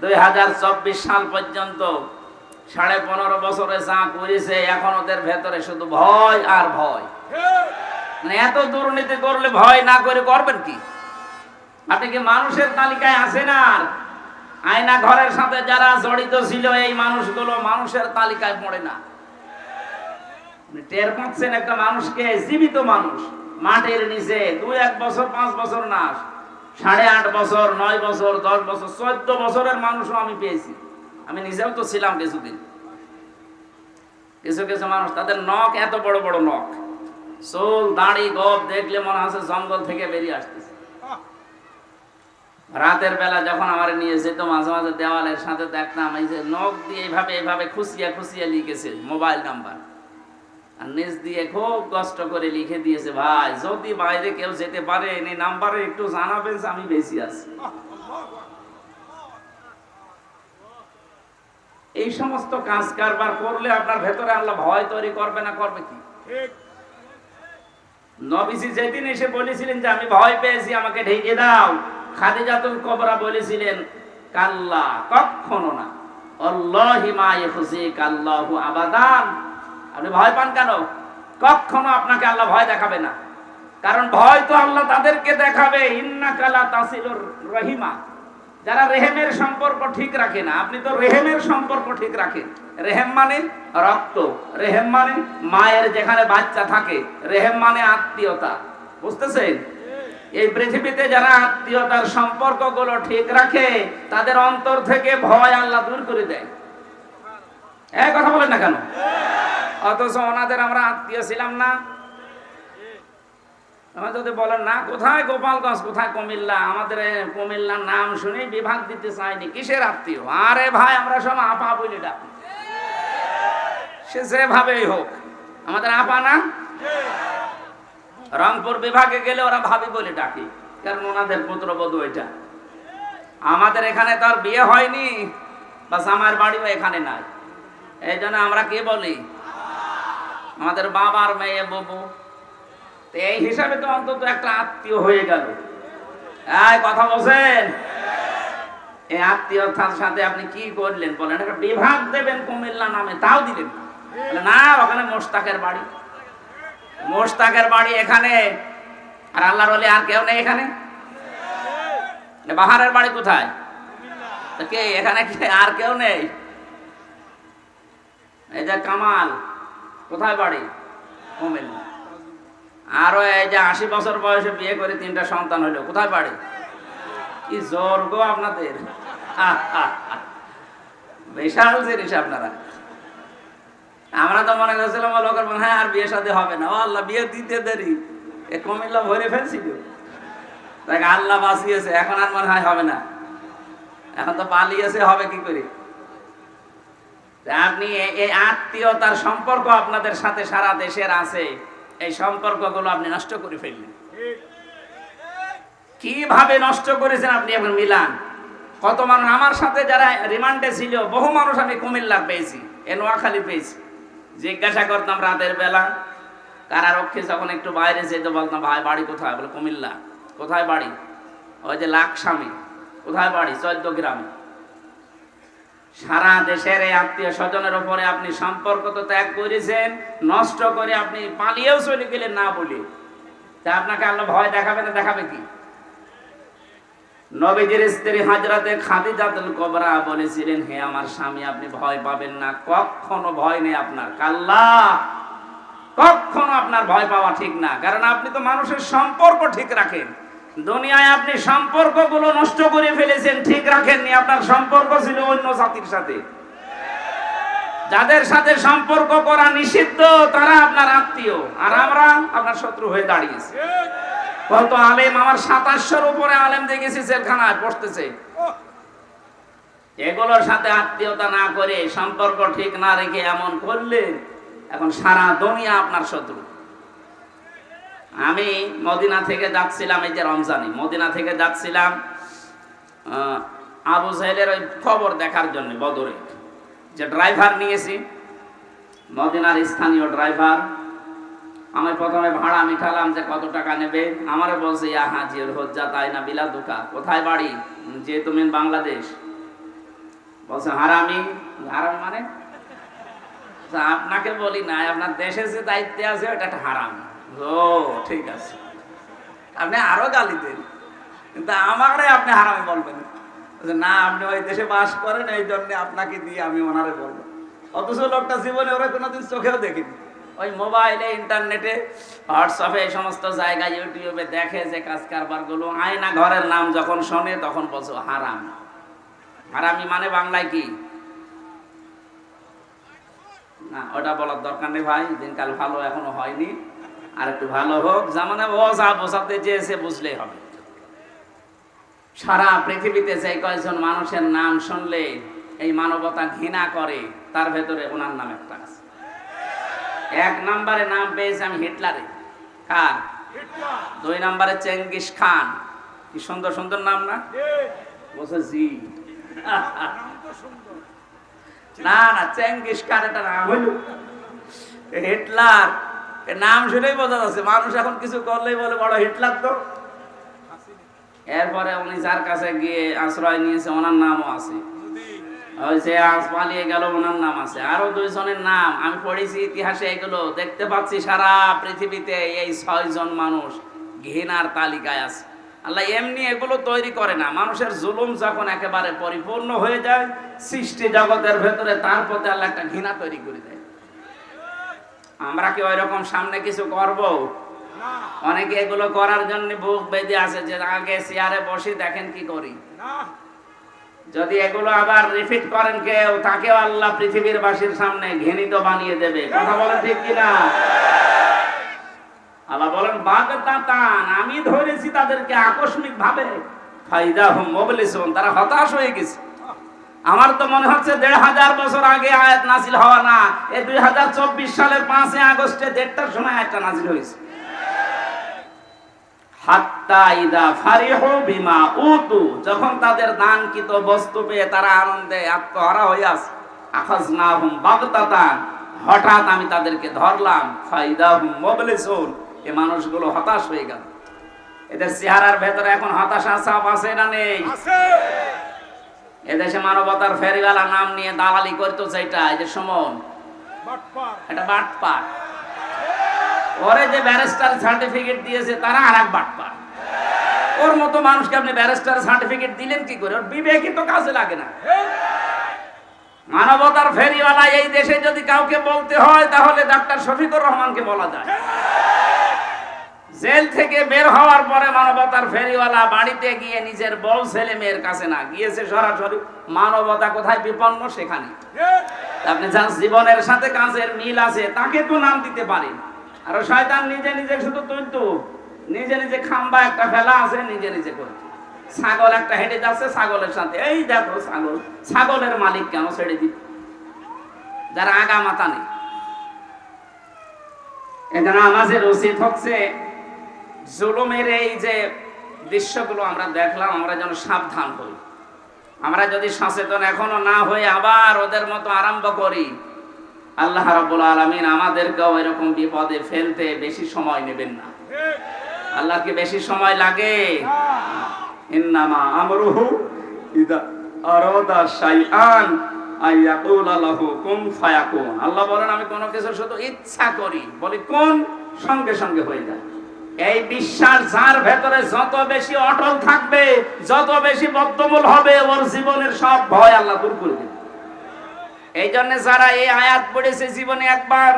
দুই হাজার চব্বিশ সাল পর্যন্ত সাড়ে পনেরো বছরে যা করেছে, এখন ওদের ভেতরে শুধু ভয় আর ভয়। মানে এত দুর্নীতি করলে ভয় না করে করবেন কি? আপনি কি মানুষের তালিকায় আছেন আর? আয়না ঘরের সাথে যারা জড়িত ছিল, এই মানুষগুলো মানুষের তালিকায় পড়ে না। টের পাচ্ছেন একটা মানুষকে, জীবিত মানুষ, মাটির নিচে, দুই এক বছর, পাঁচ বছর না। সাড়ে আট বছর, নয় বছর, দশ বছর, চোদ্দ বছরের মানুষও আমি পেয়েছি। আমি নিজেও তো ছিলাম কিছুদিন। কিছু কিছু মানুষ, তাদের নখ এত বড় বড় নখ। চুল, দাড়ি, গপ দেখলে মনে হচ্ছে জঙ্গল থেকে বেরিয়ে আসতেছে। রাতের বেলা যখন আমার নিয়ে যেত, মাঝে মাঝে দেওয়ালের সাথে দেখতাম, এই যে নখ দিয়ে এইভাবে এইভাবে খুশিয়া খুশিয়া লিখেছে মোবাইল নাম্বার। আর নিজ দিয়ে খুব কষ্ট করে লিখে দিয়েছে, ভাই, যদি বাইরে কেউ যেতে পারে এই নাম্বারে একটু জানাবেন যে আমি বেশি আছি। এই সমস্ত কাজ কারবার করলে আপনার ভেতরে আল্লাহ ভয় তৈরি করবে না, করবে কি? নবীজি যেদিন এসে বলেছিলেন যে আমি ভয় পেয়েছি, আমাকে ঢেকে দাও। খাদিজাতুল কবরা বলেছিলেন, কাল্লা কখনো না। আল্লাহি মা ইখজিক, আল্লাহু আবাদান। আপনি ভয় পান কেন? কখনো আপনাকে আল্লাহ ভয় দেখাবে না। কারণ ভয় তো আল্লাহ তাদেরকে দেখাবে। রহিমা। যারা রেহেমের সম্পর্ক ঠিক রাখে না, আপনি তো রেহেমের সম্পর্ক ঠিক রাখেন। রেহেম মানে রক্ত, রেহেম মানে মায়ের যেখানে বাচ্চা থাকে, রেহেম মানে আত্মীয়তা। বুঝতেছেন? এই পৃথিবীতে যারা আত্মীয়তার সম্পর্কগুলো ঠিক রাখে, তাদের অন্তর থেকে ভয় আল্লাহ দূর করে দেয়। এই কথা বলেন না কেন? অথচ ওনাদের আমরা আত্মীয় ছিলাম না। আমার যদি বলেন, না, কোথায় গোপালগঞ্জ, কোথায় কুমিল্লা? আমাদের কুমিল্লার নাম শুনেই বিভাগ দিতে চাইনি কিসের আত্মীয়? আরে ভাই, আমরা সব আপা বলি ডাকি। সে যেভাবেই হোক, আমাদের আপা না? রংপুর বিভাগে গেলে ওরা ভাবি বলে ডাকি, কারণ ওনাদের পুত্রবধূ এটা। আমাদের এখানে তার বিয়ে হয়নি বা আমার বাড়িও এখানে নাই। এই জন্য আমরা কি বলি? আমাদের বাবার মেয়ে ববু। তো এই হিসাবে তো অন্তত একটা আত্মীয় হয়ে গেল। কথা বলছেন? এই আত্মীয়তার সাথে আপনি কি করলেন বলেন? একটা বিভাগ দেবেন কুমিল্লা নামে, তাও দিলেন না। ওখানে মোস্তাকের বাড়ি। মোস্তাকের বাড়ি এখানে। আর আল্লাহর ওলি আর কেউ নেই এখানে? বাহারের বাড়ি কোথায়? কে, এখানে আর কেউ নেই? এই যে কামাল কোথায় বাড়ি? কুমিল্লা আরও এই যে আশি বছর বয়সে বিয়ে করে তিনটা সন্তান হলো কোথায় বাড়ি? কি জোর গো আপনাদের। বিশাল জিনিস আপনারা। আমরা তো মনে করছিলাম লোকের মনে হয় আর বিয়ে সাথে হবে না। ও আল্লাহ, বিয়ে দিতে দেরি। এ কুমিল্লা ভরে ফেলছিল তাকে আল্লাহ বাঁচিয়েছে, এখন আর মনে হয় হবে না। এখন তো পালিয়েছে, হবে কি করে? আপনি এই আত্মীয়তার সম্পর্ক আপনাদের সাথে সারা দেশের আছে, এই সম্পর্কগুলো আপনি নষ্ট করে ফেললেন। কীভাবে নষ্ট করেছেন আপনি এখন মিলান? কত মানুষ আমার সাথে যারা রিমান্ডে ছিল, বহু মানুষ আমি কুমিল্লা পেয়েছি, এ নোয়াখালী পেয়েছি। জিজ্ঞাসা করতাম রাতের বেলা কারারক্ষী যখন একটু বাইরে যেতে বলতাম, ভাই, বাড়ি কোথায়? বলে, কুমিল্লা। কোথায় বাড়ি? ওই যে লাকস্বামী কোথায় বাড়ি? চোদ্দ গ্রামে। সারা দেশের এই আত্মীয় স্বজনের উপরে আপনি সম্পর্ক তো ত্যাগ করেছেন, নষ্ট করে আপনি পালিয়েও চলে গেলেন না বলে। তা আপনাকে আল্লাহ ভয় দেখাবে না দেখাবে কি? নবীজির স্ত্রী হাজরাতে খাদিজাতুল কবরা বলেছিলেন, হে আমার স্বামী, আপনি ভয় পাবেন না। কখনো ভয় নেই আপনার। কাল্লা, কখনো আপনার ভয় পাওয়া ঠিক না। কারণ আপনি তো মানুষের সম্পর্ক ঠিক রাখেন। দুনিয়ায় আপনি সম্পর্কগুলো নষ্ট করে ফেলেছেন, ঠিক রাখেননি, আপনার সম্পর্ক ছিল অন্য জাতির সাথে। যাদের সাথে সম্পর্ক করা নিষিদ্ধ, তারা আপনার আত্মীয়, আর আমরা আপনার শত্রু হয়ে দাঁড়িয়েছি। কত আলেম আমার সাতাশশোর উপরে আলেম দেখেছি জেলখানায়, পড়তেছে। এগুলোর সাথে আত্মীয়তা না করে সম্পর্ক ঠিক না রেখে এমন করলে, এখন সারা দুনিয়া আপনার শত্রু। আমি মদিনা থেকে যাচ্ছিলাম, এই যে রমজানি মদিনা থেকে যাচ্ছিলাম আবু সাহেলের ওই খবর দেখার জন্য বদরে। যে ড্রাইভার নিয়েছি, মদিনার স্থানীয় ড্রাইভার। আমি প্রথমে ভাড়া মিঠালাম যে কত টাকা নেবে। আমারও বলছে, ইয়া হাজির হজ্জা, তাই না বিলা দুকা কোথায় বাড়ি? যে তুমি বাংলাদেশ। বলছে, হারামি। হারাম মানে? আপনাকে বলি না আপনার দেশে যে দায়িত্বে আছে, ওটা একটা হারাম। ও, ঠিক আছে। আপনি আরও গালি দেন। কিন্তু আমারে আপনি হারামি বলবেন। না, আপনি ওই দেশে বাস করেন, এই জন্য আপনাকে দিয়ে আমি ওনারে বলব। অথচ লোকটা জীবনে ওরা কোনোদিন চোখেও দেখিনি। ওই মোবাইলে, ইন্টারনেটে, হোয়াটসঅ্যাপে, এই সমস্ত জায়গায়, ইউটিউবে দেখে যে কাজ কারবারগুলো আয়না ঘরের নাম যখন শোনে, তখন বলছো, হারাম। হারামি মানে বাংলায় কি? না, ওটা বলার দরকার নেই ভাই। দিনকাল ভালো এখনও হয়নি। আর একটু ভালো হোক জামানে বোঝা বোঝাতে চেয়েছে বুঝলেই হবে। সারা পৃথিবীতে যে কয়েকজন মানুষের নাম শুনলে এই মানবতা ঘৃণা করে তার ভেতরে ওনার নাম একটা আছে। এক নম্বরে নাম পেয়েছে আমি হিটলারে। কার? দুই নম্বরে চেঙ্গিস খান। কি সুন্দর সুন্দর নাম না? বলছে জি। না না চেঙ্গিস খান এটা নাম। হইল হিটলার। নাম শুনেই বোঝা যাচ্ছে মানুষ এখন কিছু করলেই বলে বড় হিটলার তো এরপরে উনি যার কাছে গিয়ে আশ্রয় নিয়েছে ওনার নামও আছে। ওই যে আজ পালিয়ে গেল ওনার নাম আছে। আরও দুইজনের নাম আমি পড়েছি ইতিহাসে এগুলো দেখতে পাচ্ছি সারা পৃথিবীতে এই ছয় জন মানুষ ঘৃণার তালিকায় আছে। আল্লাহ এমনি এগুলো তৈরি করে না মানুষের জুলুম যখন একেবারে পরিপূর্ণ হয়ে যায় সৃষ্টি জগতের ভেতরে তার প্রতি আল্লাহ একটা ঘৃণা তৈরি করে দেয়। আমরা কি ওই রকম সামনে কিছু করব? অনেকে এগুলো করার জন্য বুক বেঁধে আছে যে আগে চেয়ারে বসে, দেখেন কি করি। যদি এগুলো আবার রিপিট করেন কেউ, তাকেও আল্লাহ পৃথিবীর বাসীর সামনে ঘৃণিত বানিয়ে দেবে। কথা বলেন ঠিক কিনা? আল্লাহ বলেন, বাগদাতান, আমি ধরেছি তাদেরকে আকস্মিক ভাবে ফাইদা হুম তারা হতাশ হয়ে গেছে। আমার তো মনে হচ্ছে দেড় হাজার বছর আগে আয়াত নাজিল হওয়া না। এই দুই হাজার চব্বিশ সালের পাঁচই আগস্টে দেড়টার সময় আয়াতটা নাজিল হয়েছে। যখন তাদের বস্তু পেয়ে তারা আনন্দে আত্মহারা আখাজনাহুম বাগতাতান, হঠাৎ আমি তাদেরকে ধরলাম, ফাইদাহুম মুবলিসুন এই মানুষগুলো হতাশ হয়ে গেল। এদের চেহারার ভেতরে এখন হতাশা ছাপ আছে না নেই? এদেশে মানবতার ফেরিওয়ালা নাম নিয়ে দালালি করতো সেটা এই যে সমন। এটা বাটপাট ওরে যে ব্যারিস্টার সার্টিফিকেট দিয়েছে, তারা আর এক বাটপাট ওর মতো মানুষকে আপনি ব্যারিস্টার সার্টিফিকেট দিলেন কি করে? ওর বিবেকই তো কাজে লাগে না। মানবতার ফেরিওয়ালা এই দেশে যদি কাউকে বলতে হয়, তাহলে ডাক্তার শফিকুর রহমানকে বলা যায়। জেল থেকে বের হওয়ার পরে মানবতার ফেরিওয়ালা বাড়িতে গিয়ে নিজের বউ ছেলে মেয়ের কাছে না গিয়েছে সরাসরি, মানবতা কোথায় বিপন্ন সেখানে? আপনি যার জীবনের সাথে কাজের মিল আছে, তাকে তো নাম দিতে পারেন আর শয়তান নিজে নিজে শুধু তুলতো নিজে নিজে খাম্বা একটা ফেলা আছে, নিজে নিজে করতো ছাগল একটা হেঁটে যাচ্ছে ছাগলের সাথে। এই দেখো ছাগল, ছাগলের মালিক কেন ছেড়ে দিত যারা আগা মাথা নেই। এখানে আমাদের উচিত হচ্ছে জুলুমের এই যে দৃশ্যগুলো আমরা দেখলাম, আমরা যেন সাবধান হই। আমরা যদি সচেতন এখনও না হয়ে আবার ওদের মতো আরম্ভ করি, আল্লাহ রাব্বুল আলামিন আমাদেরকেও এরকম বিপদে ফেলতে বেশি সময় নেবেন না। আল্লাহকে বেশি সময় লাগে? আল্লাহ বলেন, আমি কোনো কিছু শুধু ইচ্ছা করি, বলি কোন? সঙ্গে সঙ্গে হয়ে যায়। এই বিশ্বাস যার ভেতরে যত বেশি অটল থাকবে, যত বেশি বদ্ধমূল হবে, ওর জীবনের সব ভয় আল্লাহ দূর করে দেবে। এই জন্য যারা এই আয়াত পড়েছে জীবনে একবার,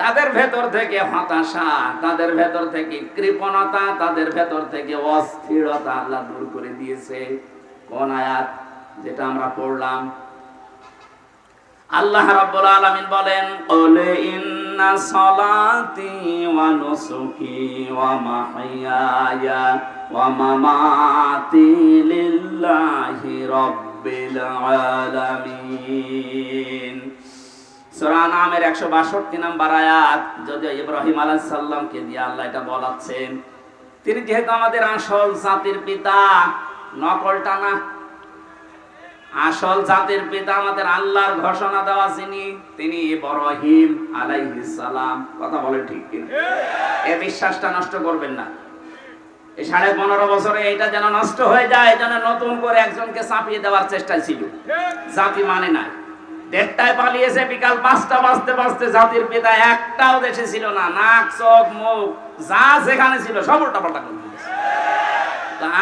তাদের ভেতর থেকে হতাশা, তাদের ভেতর থেকে কৃপণতা, তাদের ভেতর থেকে অস্থিরতা আল্লাহ দূর করে দিয়েছে। কোন আয়াত যেটা আমরা পড়লাম? আল্লাহ রাব্বুল আলামিন বলেন কুল নামের 162 নম্বর আয়াত, যদিও ইব্রাহিম আলাইহিস সালামকে দিয়ে আল্লাহ এটা বলাচ্ছেন। তিনি যেহেতু আমাদের আসল জাতির পিতা, নকলটা না আসল জাতির পিতা আমাদের আল্লাহর ঘোষণা দেওয়া যিনি, তিনি ইব্রাহিম আলাইহিস সালাম। কথা বলে ঠিক কিনা? এ বিশ্বাসটা নষ্ট করবেন না। এই সাড়ে পনেরো বছরে এটা যেন নষ্ট হয়ে যায়, যেন নতুন করে একজনকে চাপিয়ে দেওয়ার চেষ্টা ছিল। জাতি মানে নাই। দেড়টায় পালিয়েছে, বিকাল পাঁচটা বাজতে বাজতে জাতির পিতা একটাও দেশে ছিল না। নাক, চোখ, মুখ, যা যেখানে ছিল, সব উল্টা পাল্টা করে।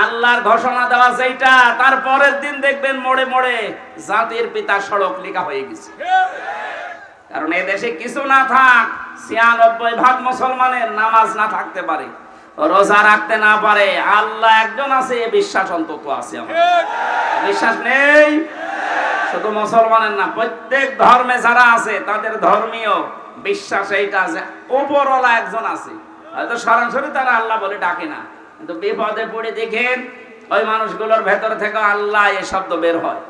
আল্লাহর ঘোষণা দেওয়া সেইটা তার পরের দিন দেখবেন মোড়ে মোড়ে জাতির পিতা সড়ক লেখা হয়ে গেছে। কারণ দেশে কিছু না থাক, ছিয়ানব্বই ভাগ মুসলমানের নামাজ না থাকতে পারে, রোজা রাখতে না পারে, আল্লাহ একজন আছে বিশ্বাস অন্তত আছে বিশ্বাস নেই? শুধু মুসলমানের না, প্রত্যেক ধর্মে যারা আছে, তাদের ধর্মীয় বিশ্বাস এইটা আছে ওপরওয়ালা একজন আছে। হয়তো সরাসরি তারা আল্লাহ বলে ডাকে না। কিন্তু বিপদে পড়ে দেখেন ওই মানুষগুলোর ভেতর থেকে আল্লাহ এ শব্দ বের হয়।